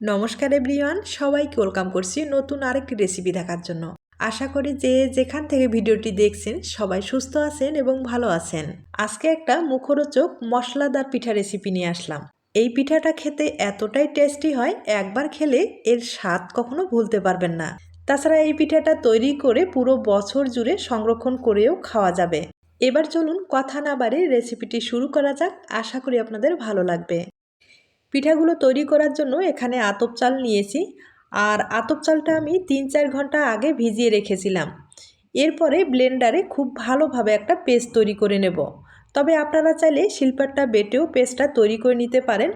নমস্কার এভরিওয়ান, সবাইকে ওয়েলকাম করছি নতুন আরেকটি রেসিপি দেখার জন্য। আশা করি যে যেখান থেকে ভিডিওটি দেখছেন সবাই সুস্থ আছেন এবং ভালো আছেন। আজকে একটা মুখরোচক, মশলাদার পিঠা রেসিপি নিয়ে আসলাম। এই পিঠাটা খেতে এতটাই টেস্টি হয়, একবার খেলে এর স্বাদ কখনো ভুলতে পারবেন না। তাছাড়া এই পিঠাটা তৈরি করে পুরো বছর জুড়ে সংরক্ষণ করেও খাওয়া যাবে। এবার চলুন কথা না বাড়ে রেসিপিটি শুরু করা যাক। আশা করি আপনাদের ভালো লাগবে। পিঠাগুলো তৈরি করার জন্য এখানে আতপ চাল নিয়েছি। আর আতপ চালটা আমি তিন চার ঘণ্টা আগে ভিজিয়ে রেখেছিলাম। এরপরে ব্লেন্ডারে খুব ভালোভাবে একটা পেস্ট তৈরি করে নেব। তবে আপনারা চাইলে শিল্পারটা বেটেও পেস্টটা তৈরি করে নিতে পারেন।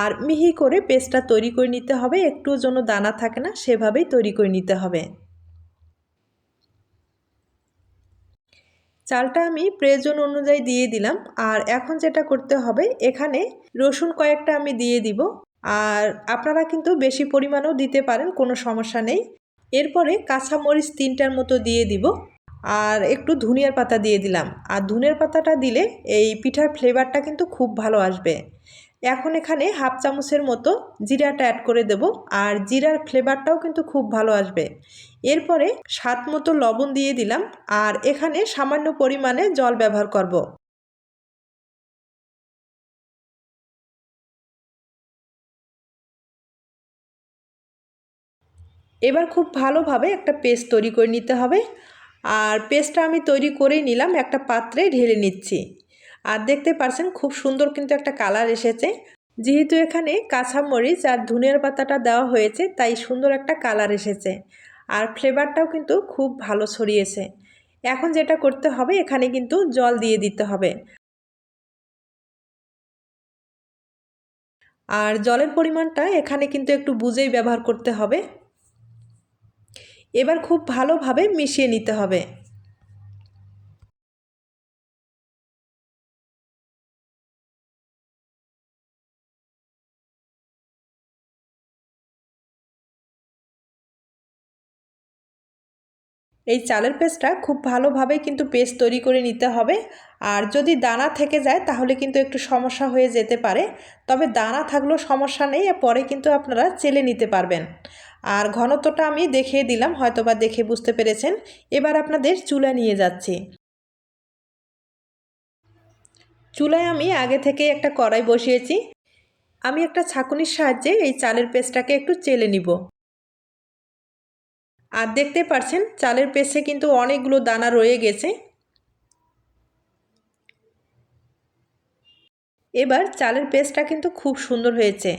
আর মিহি করে পেস্টটা তৈরি করে নিতে হবে। একটুও যেন দানা থাকে না, সেভাবেই তৈরি করে নিতে হবে। চালটা আমি প্রয়োজন অনুযায়ী দিয়ে দিলাম। আর এখন যেটা করতে হবে, এখানে রসুন কয়েকটা আমি দিয়ে দিব। আর আপনারা কিন্তু বেশি পরিমাণেও দিতে পারেন, কোনো সমস্যা নেই। এরপরে কাঁচামরিচ তিনটার মতো দিয়ে দিব। আর একটু ধনিয়ার পাতা দিয়ে দিলাম। আর ধনের পাতাটা দিলে এই পিঠার ফ্লেভারটা কিন্তু খুব ভালো আসবে। এখন এখানে হাফ চামচের মতো জিরাটা অ্যাড করে দেব, আর জিরার ফ্লেভারটাও কিন্তু খুব ভালো আসবে এরপরে স্বাদ মতো লবণ দিয়ে দিলাম, আর এখানে সামান্য পরিমাণে জল ব্যবহার করব। এবার খুব ভালোভাবে একটা পেস্ট তৈরি করে নিতে হবে, আর পেস্টটা আমি তৈরি করেই নিলাম, একটা পাত্রে ঢেলে নিচ্ছি আর দেখতে পারছেন খুব সুন্দর কিন্তু একটা কালার এসেছে। যেহেতু এখানে কাঁচামরিচ আর ধনিয়ার পাতাটা দেওয়া হয়েছে, তাই সুন্দর একটা কালার এসেছে। আর ফ্লেভারটাও কিন্তু খুব ভালো ছড়িয়েছে। এখন যেটা করতে হবে, এখানে কিন্তু জল দিয়ে দিতে হবে। আর জলের পরিমাণটা এখানে কিন্তু একটু বুঝেই ব্যবহার করতে হবে। এবার খুব ভালোভাবে মিশিয়ে নিতে হবে। এই চালের পেস্টটা খুব ভালোভাবে কিন্তু পেস্ট তৈরি করে নিতে হবে। আর যদি দানা থেকে যায় তাহলে কিন্তু একটু সমস্যা হয়ে যেতে পারে। তবে দানা থাকলেও সমস্যা নেই পরে কিন্তু আপনারা চেলে নিতে পারবেন। আর ঘনত্বটা আমি দেখিয়ে দিলাম, হয়তোবা দেখে বুঝতে পেরেছেন। এবার আপনাদের চুলা নিয়ে যাচ্ছি। চুলায় আমি আগে থেকে একটা কড়াই বসিয়েছি। আমি একটা ছাকুনির সাহায্যে এই চালের পেস্টটাকে একটু চেলে নিব। আর দেখতে পাচ্ছেন চালের পেস্টে কিন্তু অনেকগুলো দানা রয়ে গেছে। এবার চালের পেস্টটা কিন্তু খুব সুন্দর হয়েছে।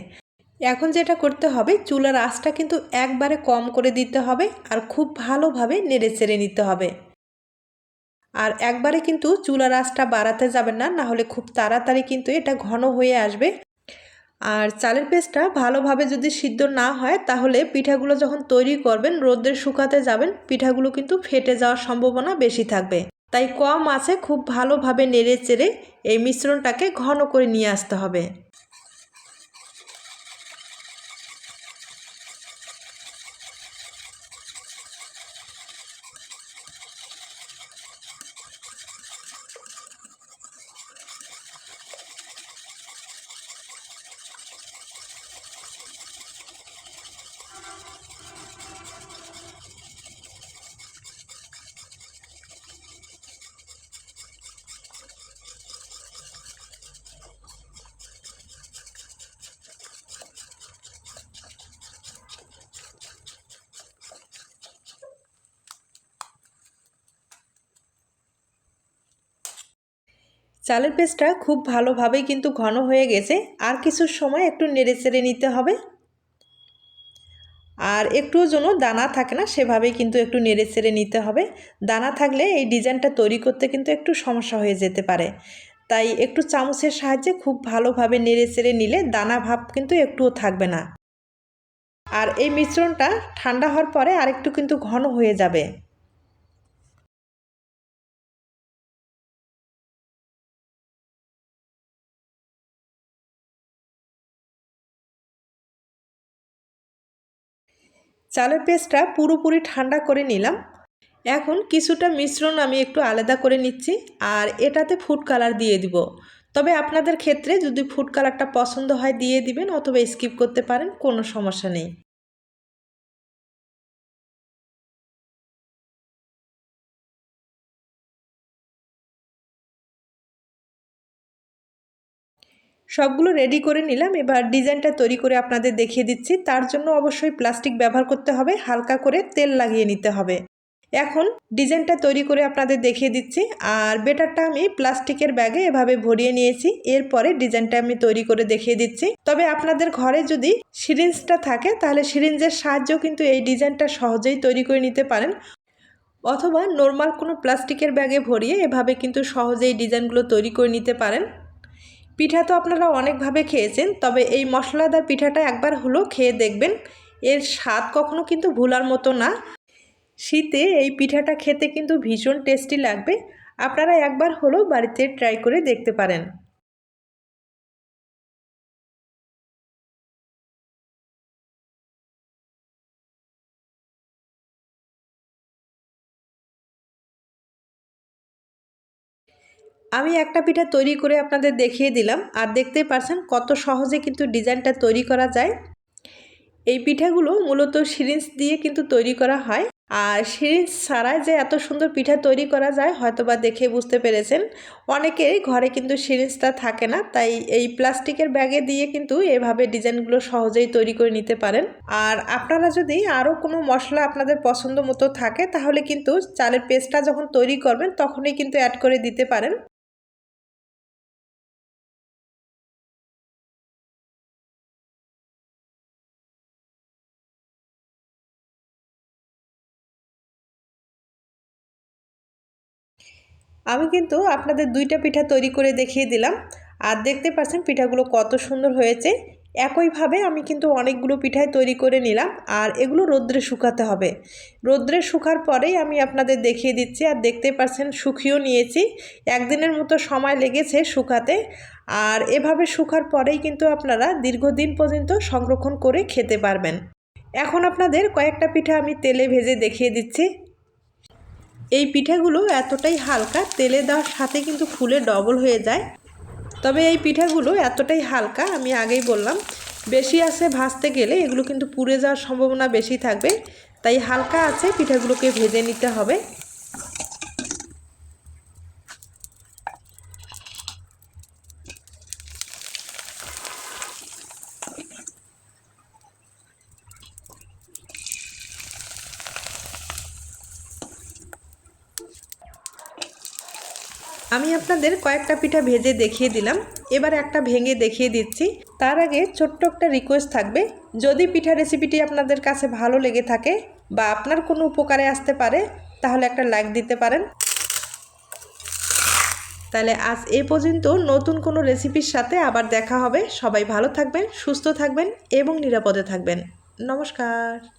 এখন যেটা করতে হবে, চুলার আঁচটা কিন্তু একবারে কম করে দিতে হবে আর খুব ভালোভাবে নেড়ে চেড়ে নিতে হবে। আর একবারে কিন্তু চুলার আঁচটা বাড়াতে যাবেন না না হলে খুব তাড়াতাড়ি কিন্তু এটা ঘন হয়ে আসবে। আর চালের পেস্টটা ভালোভাবে যদি সিদ্ধ না হয়, তাহলে পিঠাগুলো যখন তৈরি করবেন, রোদ্রে শুকাতে যাবেন, পিঠাগুলো কিন্তু ফেটে যাওয়ার সম্ভাবনা বেশি থাকবে। তাই কম আছে, খুব ভালোভাবে নেড়ে চেড়ে এই মিশ্রণটাকে ঘন করে নিয়ে আসতে হবে। চালের পেস্টটা খুব ভালোভাবেই কিন্তু ঘন হয়ে গেছে। আর কিছু সময় একটু নেড়ে চেড়ে নিতে হবে। আর একটু যেন দানা থাকে না, সেভাবেই কিন্তু একটু নেড়ে চেড়ে নিতে হবে। দানা থাকলে এই ডিজাইনটা তৈরি করতে কিন্তু একটু সমস্যা হয়ে যেতে পারে। তাই একটু চামচের সাহায্যে খুব ভালোভাবে নেড়ে চেড়ে নিলে দানা ভাব কিন্তু একটুও থাকবে না। আর এই মিশ্রণটা ঠান্ডা হওয়ার পরে আরেকটু কিন্তু ঘন হয়ে যাবে। চালের পেস্টটা পুরোপুরি ঠান্ডা করে নিলাম। এখন কিছুটা মিশ্রণ আমি একটু আলাদা করে নিচ্ছি আর এটাতে ফুড কালার দিয়ে দিব। তবে আপনাদের ক্ষেত্রে যদি ফুড কালারটা পছন্দ হয় দিয়ে দিবেন অথবা স্কিপ করতে পারেন, কোনো সমস্যা নেই। সবগুলো রেডি করে নিলাম। এবার ডিজাইনটা তৈরি করে আপনাদের দেখিয়ে দিচ্ছি। তার জন্য অবশ্যই প্লাস্টিক ব্যবহার করতে হবে। হালকা করে তেল লাগিয়ে নিতে হবে। এখন ডিজাইনটা তৈরি করে আপনাদের দেখিয়ে দিচ্ছি। আর বেটারটা আমি প্লাস্টিকের ব্যাগে এভাবে ভরিয়ে নিয়েছি। এরপরে ডিজাইনটা আমি তৈরি করে দেখিয়ে দিচ্ছি। তবে আপনাদের ঘরে যদি সিরিঞ্জটা থাকে, তাহলে সিরিঞ্জের সাহায্যেও কিন্তু এই ডিজাইনটা সহজেই তৈরি করে নিতে পারেন। অথবা নর্মাল কোনো প্লাস্টিকের ব্যাগে ভরিয়ে এভাবে কিন্তু সহজেই ডিজাইনগুলো তৈরি করে নিতে পারেন। পিঠা তো আপনারা অনেকভাবে খেয়েছেন, তবে এই মশলাদার পিঠাটা একবার হলো খেয়ে দেখবেন। এর স্বাদ কখনো কিন্তু ভুলার মতো না। শীতে এই পিঠাটা খেতে কিন্তু ভীষণ টেস্টি লাগবে। আপনারা একবার হলো বাড়িতে ট্রাই করে দেখতে পারেন। আমি একটা পিঠা তৈরি করে আপনাদের দেখিয়ে দিলাম আর দেখতেই পারছেন কত সহজে কিন্তু ডিজাইনটা তৈরি করা যায়। এই পিঠাগুলো মূলত সিরিঞ্জ দিয়ে কিন্তু তৈরি করা হয়। আর সিরিঞ্জ ছাড়াই যে এত সুন্দর পিঠা তৈরি করা যায় হয়তো বা দেখে বুঝতে পেরেছেন। অনেকেই ঘরে কিন্তু সিরিঞ্জটা থাকে না, তাই এই প্লাস্টিকের ব্যাগে দিয়ে কিন্তু এভাবে ডিজাইনগুলো সহজেই তৈরি করে নিতে পারেন। আর আপনারা যদি আরও কোনো মশলা আপনাদের পছন্দ মতো থাকে, তাহলে কিন্তু চালের পেস্টটা যখন তৈরি করবেন, তখনই কিন্তু অ্যাড করে দিতে পারেন। আমি কিন্তু আপনাদের দুইটা পিঠা তৈরি করে দেখিয়ে দিলাম। আর দেখতে পাচ্ছেন পিঠাগুলো কত সুন্দর হয়েছে। একইভাবে আমি কিন্তু অনেকগুলো পিঠাই তৈরি করে নিলাম। আর এগুলো রোদ্রে শুকাতে হবে। রোদ্রে শুকার পরেই আমি আপনাদের দেখিয়ে দিচ্ছি। আর দেখতে পাচ্ছেন শুকিয়েও নিয়েছি। একদিনের মতো সময় লেগেছে শুকাতে। আর এভাবে শুকার পরেই কিন্তু আপনারা দীর্ঘদিন পর্যন্ত সংরক্ষণ করে খেতে পারবেন। এখন আপনাদের কয়েকটা পিঠা আমি তেলে ভেজে দেখিয়ে দিচ্ছি। এই পিঠাগুলো এতটাই হালকা, তেলে দেওয়ার সাথে কিন্তু ফুলে ডবল হয়ে যায়। তবে এই পিঠাগুলো এতটাই হালকা, আমি আগেই বললাম, বেশি আছে ভাজতে গেলে এগুলো কিন্তু পুড়ে যাওয়ার সম্ভাবনা বেশি থাকবে। তাই হালকা আছে, পিঠাগুলোকে ভেজে নিতে হবে। আমি আপনাদের কয়েকটা পিঠা ভেজে দেখিয়ে দিলাম। এবার একটা ভেঙে দেখিয়ে দিচ্ছি। তার আগে ছোট্ট একটা রিকোয়েস্ট থাকবে। যদি পিঠা রেসিপিটি আপনাদের কাছে ভালো লেগে থাকে বা আপনার কোনো উপকারে আসতে পারে, তাহলে একটা লাইক দিতে পারেন। তাহলে আজ এ পর্যন্ত নতুন কোনো রেসিপির সাথে আবার দেখা হবে। সবাই ভালো থাকবেন, সুস্থ থাকবেন এবং নিরাপদে থাকবেন। নমস্কার।